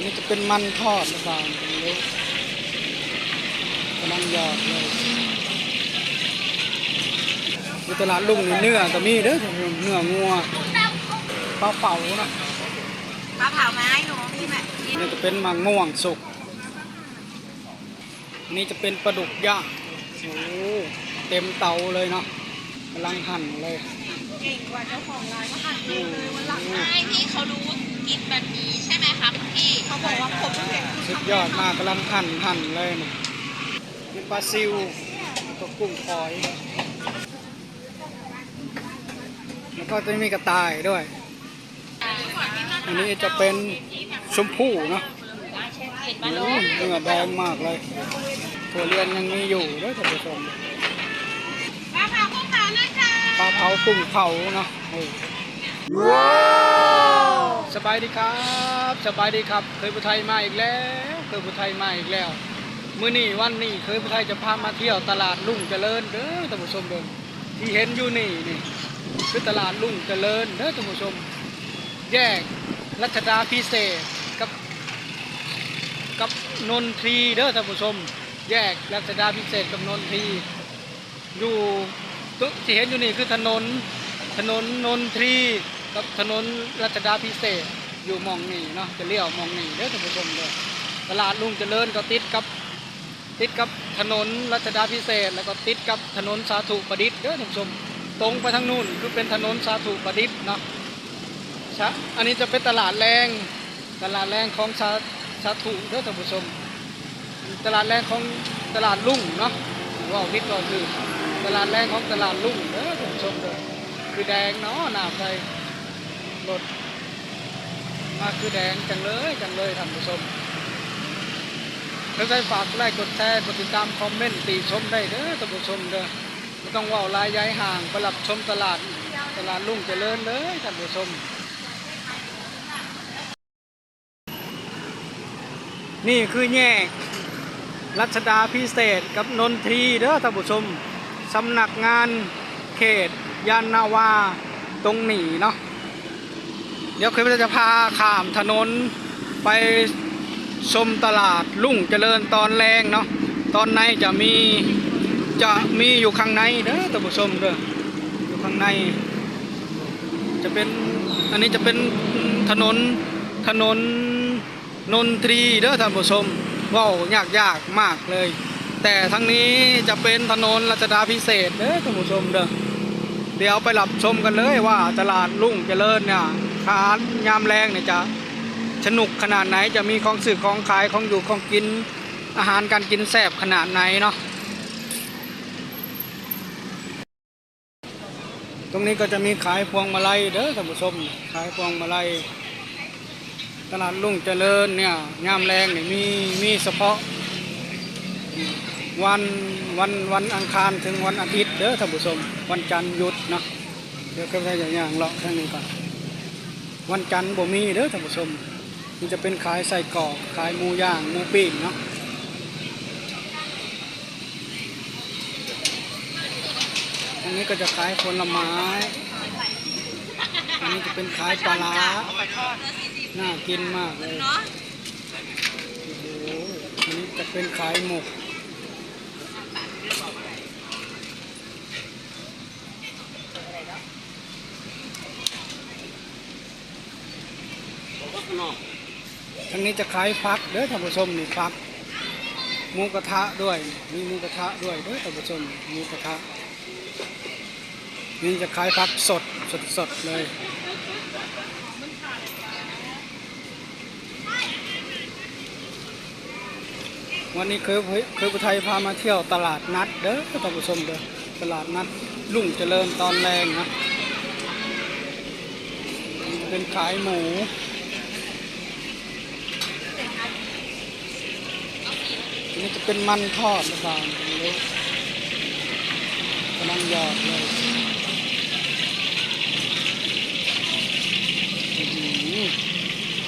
อันนี้จะเป็นมันทอดหรือเปล่าไม่รู้กำลังหยอดเลยมีตลาดลุงนี่เนื้อก็มีเด้อเนื้องัวปลาเป๋าเนาะปลาเผาไม้หนูพี่แม่อันนี่จะเป็นมังม่วงสุกอันนี้จะเป็นปลาดุกย่างโอ้เต็มเตาเลยเนาะกำลังหั่นเลยเก่งกว่าเจ้าของร้านก็หั่นเองเลยวันหลังอืมใช่พี่เขารู้กินแบบนี้ใช่ไหมคะคุณพี่ เขาบอกว่าผมเพิ่งเห็นสุดยอดมากกำลังหั่นหั่นเลยนี่มีปลาซิวตัวกุ้งฝอย แล้วก็จะมีกระต่ายด้วย อันนี้จะเป็นชมพู่เนาะโอ้เนื้อแดงมากเลยถั่วเรียนยังมีอยู่ด้วยท่านผู้ชมปลาเผากุ้งเผานะคะปลาเผากุ้งเผาเนาะโอ้ สบายดีครับสบายดีครับ เคยผู้ไทยมาอีกแล้ว เคยผู้ไทยมาอีกแล้วมื้อนี้วันนี้เคยผู้ไทยจะพามาเที่ยวตลาดลุ่งเจริญเด้อท่านผู้ชมเด้อที่เห็นอยู่นี่นี่คือตลาดลุ่งเจริญเด้อท่านผู้ชม แยกรัชดาพิเศษกับกับนนทรีเด้อท่านผู้ชม แยกรัชดาพิเศษกับนนทรีอยู่ตึกที่เห็นอยู่นี่คือถนนถนนนนทรี กับถนนรัชดาพิเศษอยู่มองนี่เนาะจะเลี้ยวมองนี่เด้อท่านผู้ชมเด้อตลาดลุงเจริญก็ติดกับ ติดกับถนนรัชดาพิเศษ แล้วก็ติดกับถนนสาธุประดิษฐ์เด้อท่านผู้ชม ตรงไปทางนู้นคือเป็นถนนสาธุประดิษฐ์เนาะชะอันนี้จะเป็นตลาดแรงตลาดแรงของชาชาถูเด้อท่านผู้ชม ตลาดแรงของตลาดลุ่งเนาะว่าวิทย์ก็คือตลาดแรงของตลาดลุ่งเด้อท่านผู้ชมเด้อคือแดงเนาะหนาไฟ รถมาคือแดงจังเลยจังเลยท่านผู้ชมแล้วใครฝากไลค์กดแชร์กดติดตามคอมเมนต์ตีชมได้เด้อท่านผู้ชมเด้อไม่ต้องว่าลายย้ายห่างไปรับชมตลาดตลาดลุ่งเจริญเลยท่านผู้ชม นี่คือแยกรัชดาพิเศษกับนนทรีเด้อท่านผู้ชมสำนักงานเขตยานนาวาตรงหนีเนาะ เดี๋ยวคือจะพาข้ามถนนไปชมตลาดลุ่งเจริญตอนแรงเนาะตอนในจะมีจะมีอยู่ข้างในเด้อท่านผู้ชมเด้ออยู่ข้างใน จะเป็นอันนี้จะเป็นถนนถนนนนทรีเด้อท่านผู้ชมว้าวยากยากมากเลย แต่ทั้งนี้จะเป็นถนนรัชดาพิเศษเด้อท่านผู้ชมเด้อเดี๋ยวไปรับชมกันเลยว่าตลาดลุ่งเจริญเนี่ย ขานยามแรงเนี่ยจะสนุกขนาดไหนจะมีของสื่อของขายของอยู่ของกินอาหารการกินแซ่บขนาดไหนเนาะตรงนี้ก็จะมีขายพวงมาลัยเด้อท่านผู้ชมขายพวงมาลัยตลาดลุ่งเจริญเนี่ยยามแรงเนี่ยมีมีเฉพาะวันวันวันอังคารถึงวันอาทิตย์เด้อท่านผู้ชมวันจันทร์หยุดเนาะเดี๋ยวก็ได้อย่างอย่างเลาะทางนี้ก่อน วันจันทร์บ่มีเด้อท่านผู้ชม มันจะเป็นขายใส่กรอกขายหมูย่างหมูปิ้งเนาะอันนี้ก็จะขายผลไม้ อันนี้จะเป็นขายปลาร้าน่ากินมากเลยโอ้โหอันนี้จะเป็นขายหมก ทางนี้จะขายฟักเด้อท่านผู้ชมนี่ฟักหมูกระทะด้วย มีหมูกระทะด้วยเด้อท่านผู้ชมหมูกระทะนี่จะขายฟักสดสดสดเลยวันนี้เคยเคยพุไทยพามาเที่ยวตลาดนัดเด้อท่านผู้ชมเด้อตลาดนัดลุ่งเจริญตอนแรงนะเป็นขายหมู นนี้จะเป็นมันทอดหรือเปล่าไม่รู้กำลังหยอดเลย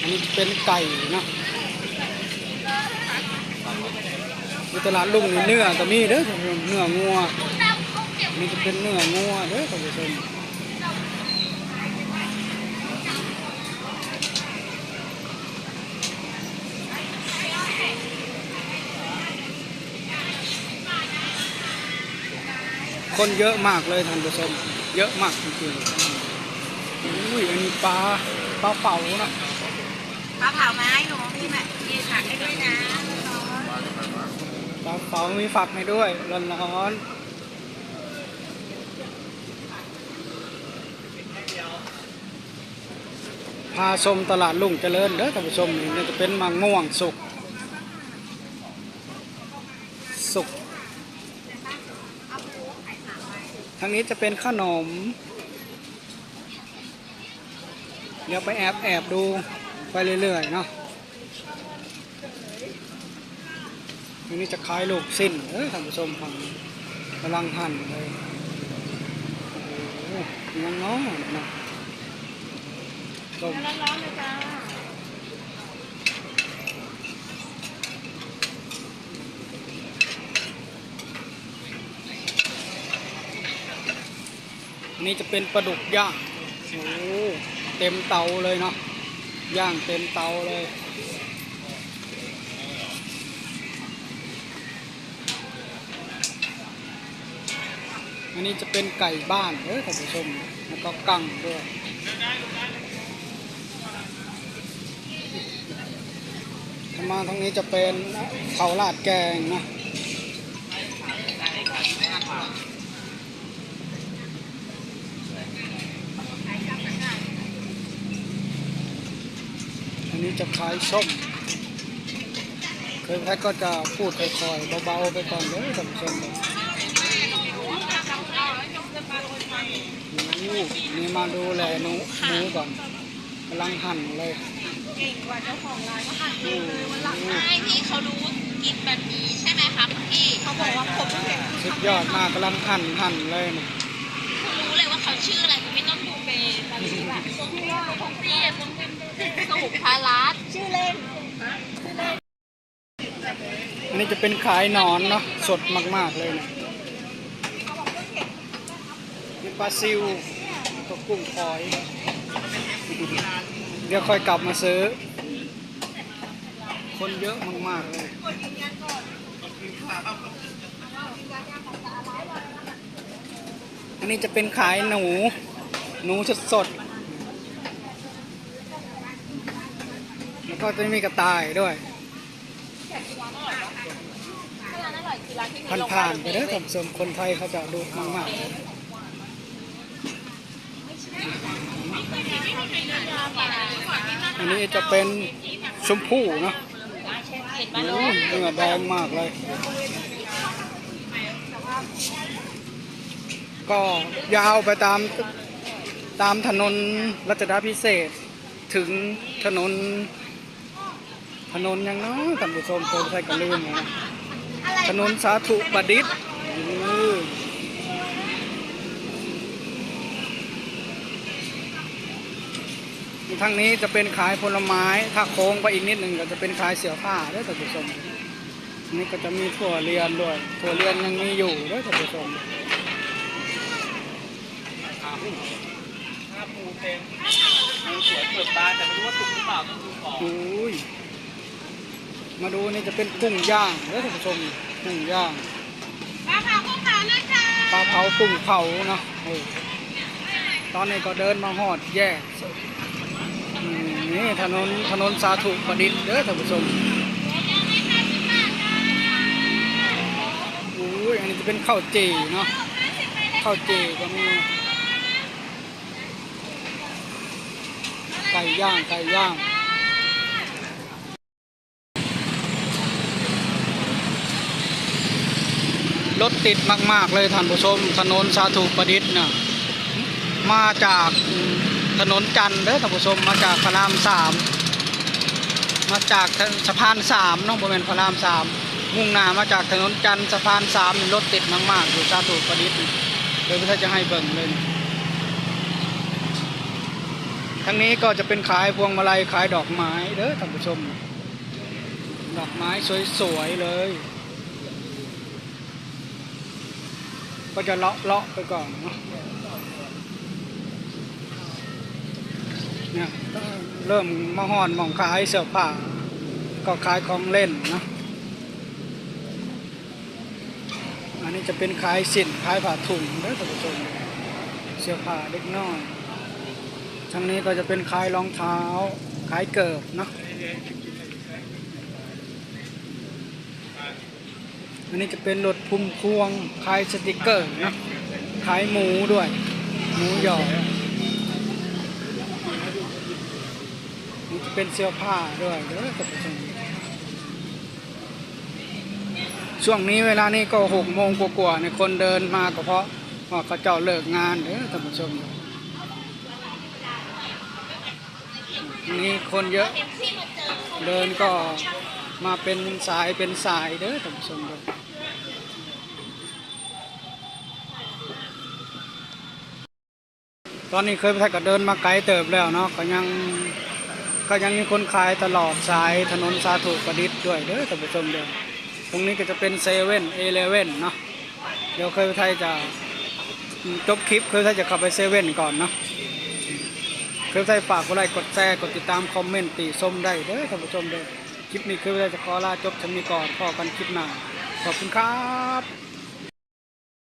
อันนี้เป็นไก่นะมีตลาดลุงนี่เนื้อก็มีเด้อเนื้องัวนี่จะเป็นเนื้องัวเด้อท่านผู้ชม คนเยอะมากเลยท่านผู้ชมเยอะมากจริงๆอุ้ยอันนี้ปลาปลาเป๋านะปลาเผาไม้หนูพี่แม่มีผักให้ด้วยนะปลาเป๋ามีฝักให้ด้วยร้อนๆพาชมตลาดลุงเจริญเด้อท่านผู้ชมนี่จะเป็นมังม่วงสุก สุก ทางนี้จะเป็นขนม เดี๋ยวไปแอบแอบดูไปเรื่อยๆเนาะทางนี้จะคล้ายลูกสิ้นเออท่านผู้ชมฟังกำลังหั่นเลยโอ้โหยังน้อยนะส้มร้อนๆเลยจ้า นนี้จะเป็นปลาดุกย่างโอ้เต็มเตาเลยเนาะย่างเต็มเตาเลยอันนี้จะเป็นไก่บ้านเออท่านผู้ชมแล้วก็กั้งด้วยถ้ามาทางนี้จะเป็นเขาลาดแกงนะ จะคล้ายส้มเคยแพ็กก็จะพูดค่อยๆเบาๆไปก่อนเด้อท่านผู้ชมโอ้นี่มาดูแลหนูหนูก่อนกำลังหั่นเลยเก่งกว่าเจ้าของร้านก็หั่นเองเลยวันหลังไม่พี่เขารู้กินแบบนี้ใช่ไหมครับพี่เขาบอกว่าผมเพิ่งเห็นคุณสุดทำยอดมากกำลังหั่นหั่นเลยนะ ชื่ออะไรคุณไม่ต้องดูเป็นตอนนี้แบบส้มเตี้ยส้มเตี้ยส้มเตี้ยสุภารัตน์ชื่อเล่นอันนี้จะเป็นขายหนอนเนาะสดมาก ๆ เลยนะมีปลาซิวก็กุ้งฝอย เดี๋ยวค่อยกลับมาซื้อ คนเยอะมาก ๆ เลย อันนี้จะเป็นขายหนู หนูสดสดแล้วก็จะมีกระต่ายด้วยผ่านผ่านๆไปเด้อท่านผู้ชมคนไทยเขาจะดูมากๆอันนี้จะเป็นชมพู่เนาะเนื้อแดงมากเลย ก็ยาวไปตามตามถนนรัชดาพิเศษ ถึงถนน ถนนยังเนาะท่านผู้ชมคนไทยก็ลืมนะถนนสาธุประดิษฐ์ทางนี้จะเป็นขายผลไม้ ถ้าโค้งไปอีกนิดหนึ่งก็จะเป็นขายเสื้อผ้าด้วยท่านผู้ชมนนี้ก็จะมีถั่วเรียนด้วยถั่วเรียนยังมีอยู่ด้วยท่านผู้ชม ถ้าปูเป็นปูสวยเปิดบานแต่ไม่รู้ว่าสุกหรือเปล่าต้องดูก่อนอุ้ยมาดูนี่จะเป็นกุ้งย่างด้วยท่านผู้ชมกุ้งย่างปลาเผากุ้งเผานะคะปลาเผากุ้งเผาเนาะเออตอนนี้ก็เดินมาหอดแยกอืมนี่ถนนถนนสาธุประดิษฐ์เด้อท่านผู้ชมอุ้ยอันนี้จะเป็นข้าวจีเนาะข้าวจีก็มี ไก่ย่างไก่ย่างรถติดมากๆเลยท่านผู้ชม ถนนสาธุประดิษฐ์น่ะมาจากถนนจันทร์เด้อท่านผู้ชมมาจากพระรามสามมาจากสะพานสามน้องบริเวณพระรามสามมุ่งหน้ามาจากถนนจันทร์สะพานสามรถติดมากๆอยู่สาธุประดิษฐ์เดี๋ยวพี่จะให้เบิ่งเลย ทั้งนี้ก็จะเป็นขายพวงมาลัยขายดอกไม้เด้อท่านผู้ชม ดอกไม้สวยๆเลย ก็จะเลาะเลาะไปก่อนเนาะเนี่ยเริ่มมาห่อนหมองขายเสื้อผ้าก็ขายของเล่นเนาะอันนี้จะเป็นขายสินขายผ้าถุงเด้อท่านผู้ชมเสื้อผ้าเด็กน้อย ทางนี้ก็จะเป็นขายรองเท้าขายเกิบเนาะอันนี้จะเป็นรถพุ่มพวงขายสติกเกอร์นะขายหมูด้วย หมูหยองนี่จะเป็นเสื้อผ้าด้วยเด้อท่านผู้ชมช่วงนี้เวลานี้ก็หกโมงกว่าๆในคนเดินมาก็เพราะว่าเขาเจ้าเลิกงานเด้อท่านผู้ชม นี่คนเยอะ เดินก็มาเป็นสายเป็นสายเด้อท่านผู้ชมเด้อตอนนี้เคยไปไทยก็เดินมาไกลเติบแล้วเนาะก็ยังก็ยังมีคนขายตลอดสายถนนสาธุประดิษฐ์ด้วยเด้อท่านผู้ชมเด้อตรงนี้ก็จะเป็นเซเว่นเอเลเว่นเนาะเดี๋ยวเคยไทยจะจบคลิปเคยไทยจะขับไปเซเว่นก่อนเนาะ คยไทยฝากกดไลค์กดแชร์กดติดตามคอมเมนต์ติชมได้เด้อท่านผู้ชมเด้อคลิปนี้เคยไทยจะขอลาจบชมนี้ก่อนพอกันคลิปหน้าขอบคุณครับ